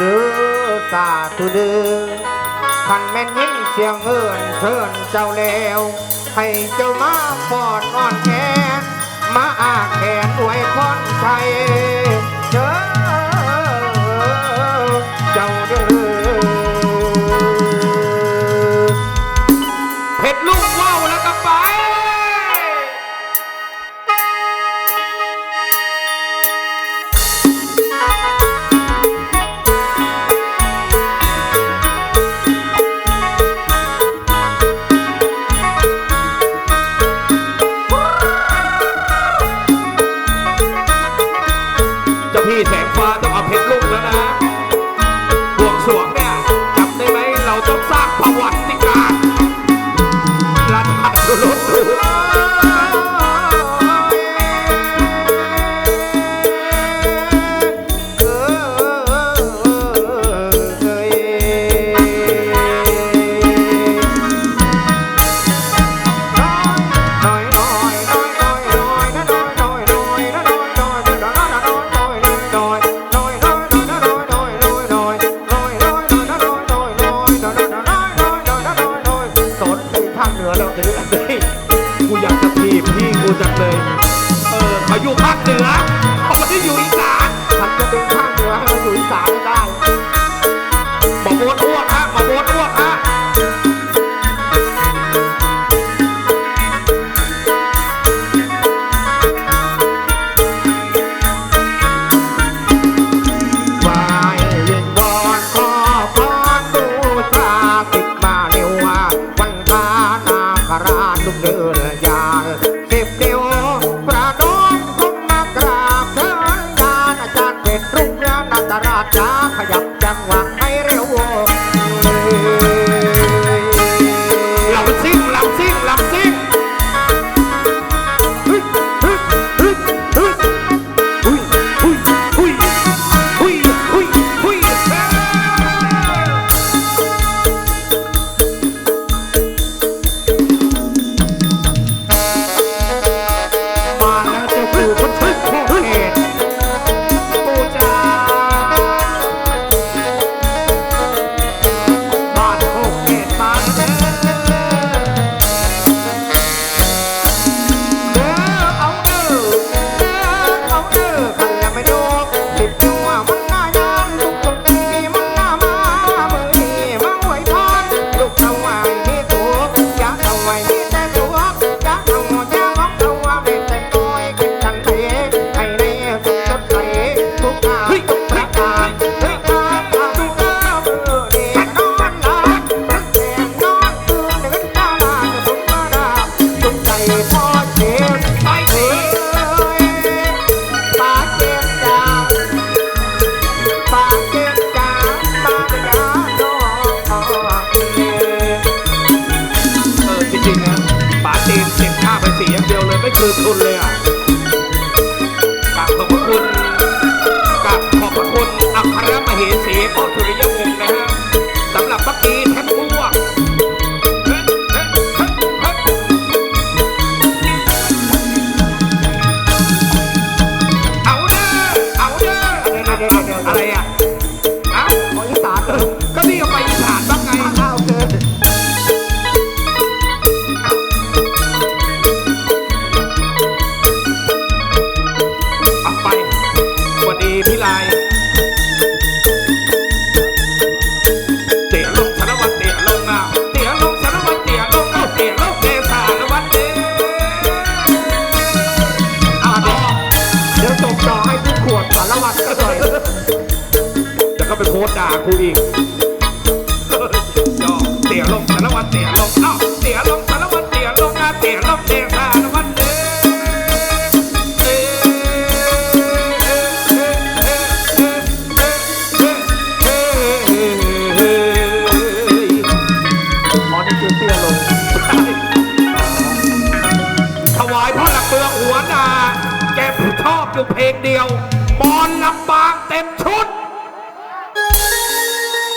ด้อสาธุเดือขันแม่นยิ้มเสียงเอินเชิญเจ้าแล้ว ให้เจ้ามาปอดอ่อนแขนมาอาแขนไว้พรชัย พี่แสงฟ้าต้องเอาเพชรลูกแล้วนะบวงสวงเนี่ยจำได้ไหมเราต้องสร้างประวัติ นือแล้วเะได้กูอยากจะทีบพี่กูจังเลย เออเขาอยู่ภาคเหนือออกมาที่อยู่อีสานฉันจะเป็นภาคเหนือให้มัอยู่อีสาน ตราชจ้าขยับจังหวะ ไม่คืนทนเลยอะ สารวัตรก็หน่อยแต่ก็ไปโพสด่ากูอีกเตี่ยลงสารวัตรเตี่ยลงเอ้าเตี่ยลงสารวัตรเตี่ยลงนะเตี่ยลงเตี่ยสารวัตรเตี่ยถวายพ่อหลักเมืองหัวนาแกชอบอยู่เพลงเดียว บอลลำบากเต็ม